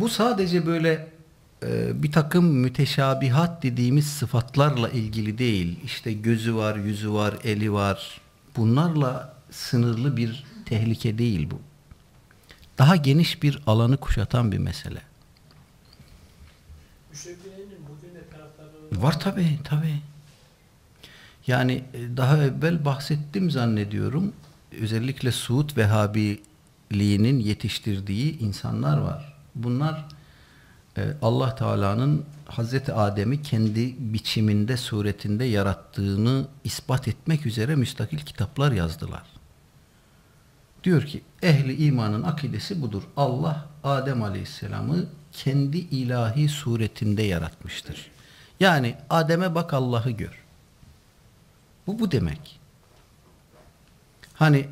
Bu sadece böyle e, bir takım müteşabihat dediğimiz sıfatlarla ilgili değil. İşte gözü var, yüzü var, eli var. Bunlarla sınırlı bir tehlike değil bu. Daha geniş bir alanı kuşatan bir mesele. Var tabi tabi. Yani e, daha evvel bahsettim zannediyorum. Özellikle Suud Vehhabiliğinin yetiştirdiği insanlar var. Bunlar e, Allah Teala'nın Hazreti Adem'i kendi biçiminde, suretinde yarattığını ispat etmek üzere müstakil kitaplar yazdılar. Diyor ki ehli imanın akidesi budur. Allah Adem Aleyhisselam'ı kendi ilahi suretinde yaratmıştır. Yani Adem'e bak Allah'ı gör. Bu bu demek. Hani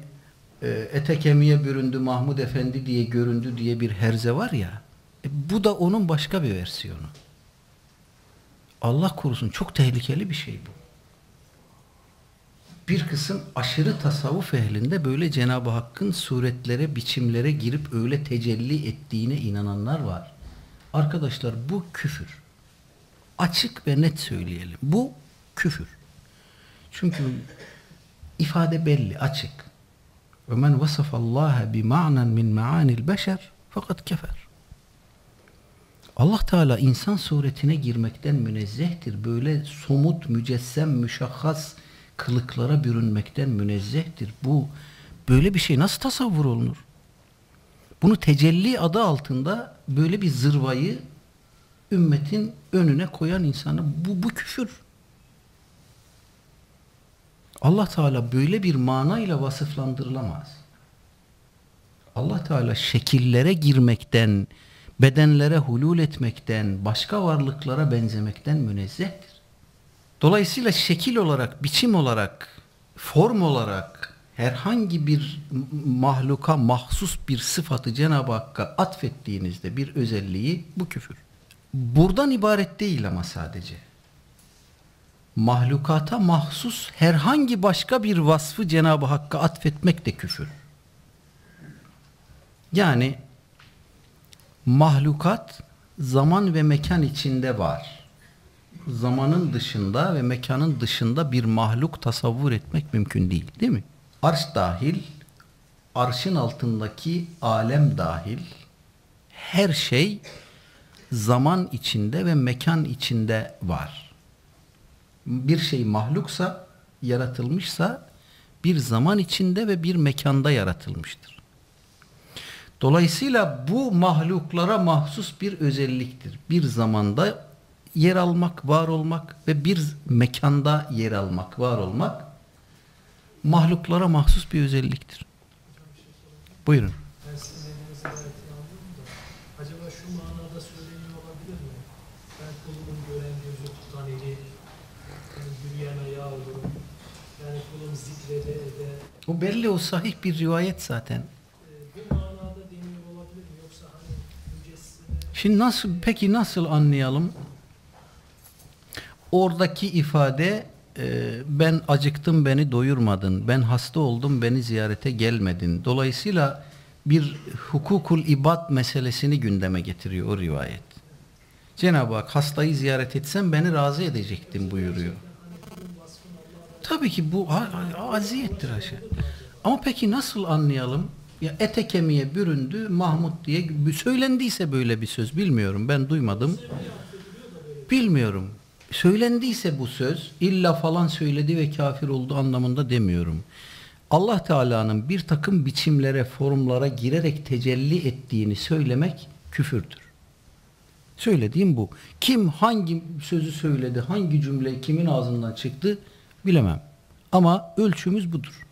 e, ete kemiğe büründü Mahmud Efendi diye göründü diye bir herze var ya e, bu da onun başka bir versiyonu. Allah korusun çok tehlikeli bir şey bu. Bir kısım aşırı tasavvuf ehlinde böyle Cenab-ı Hakk'ın suretlere, biçimlere girip öyle tecelli ettiğine inananlar var. Arkadaşlar bu küfür. Açık ve net söyleyelim. Bu küfür. Çünkü ifade belli, açık. وَمَنْ وَصَفَ اللّٰهَ بِمَعْنًا مِنْ مَعَانِ الْبَشَرِ fakat kefer. Allah Teala insan suretine girmekten münezzehtir. Böyle somut, mücessem, müşahhas kılıklara bürünmekten münezzehtir. Bu böyle bir şey nasıl tasavvur olunur? Bunu tecelli adı altında böyle bir zırvayı ümmetin önüne koyan insanı bu, bu küfür. Allah Teala böyle bir manayla vasıflandırılamaz. Allah Teala şekillere girmekten, bedenlere hulul etmekten, başka varlıklara benzemekten münezzehtir. Dolayısıyla şekil olarak, biçim olarak, form olarak herhangi bir mahluka mahsus bir sıfatı Cenab-ı Hakk'a atfettiğinizde bir özelliği bu küfür. Buradan ibaret değil ama sadece. Mahlukata mahsus herhangi başka bir vasfı Cenab-ı Hakk'a atfetmek de küfür. Yani mahlukat zaman ve mekan içinde var. Zamanın dışında ve mekanın dışında bir mahluk tasavvur etmek mümkün değil. Değil mi? Arş dahil, arşın altındaki alem dahil her şey zaman içinde ve mekan içinde var. Bir şey mahluksa, yaratılmışsa bir zaman içinde ve bir mekanda yaratılmıştır. Dolayısıyla bu mahluklara mahsus bir özelliktir. Bir zamanda yer almak, var olmak ve bir mekanda yer almak, var olmak mahluklara mahsus bir özelliktir. Buyurun. Acaba şu manada söyleniyor olabilir mi? Ben kulumun gören gözü tutan eli, O belli o sahih bir rivayet zaten. Bu hani Şimdi nasıl peki nasıl anlayalım? Oradaki ifade e, ben acıktım beni doyurmadın, ben hasta oldum beni ziyarete gelmedin. Dolayısıyla bir hukukul ibad meselesini gündeme getiriyor o rivayet. Cenab-ı Hak hastayı ziyaret etsem beni razı edecektim buyuruyor. Tabii ki bu aziyettir aşağı. Ama peki nasıl anlayalım? Ya ete kemiğe büründü Mahmut diye söylendiyse böyle bir söz bilmiyorum ben duymadım. Bilmiyorum. Söylendiyse bu söz illa falan söyledi ve kafir oldu anlamında demiyorum. Allah Teala'nın bir takım biçimlere, formlara girerek tecelli ettiğini söylemek küfürdür. Söylediğim bu. Kim hangi sözü söyledi, hangi cümle kimin ağzından çıktı bilemem. Ama ölçümüz budur.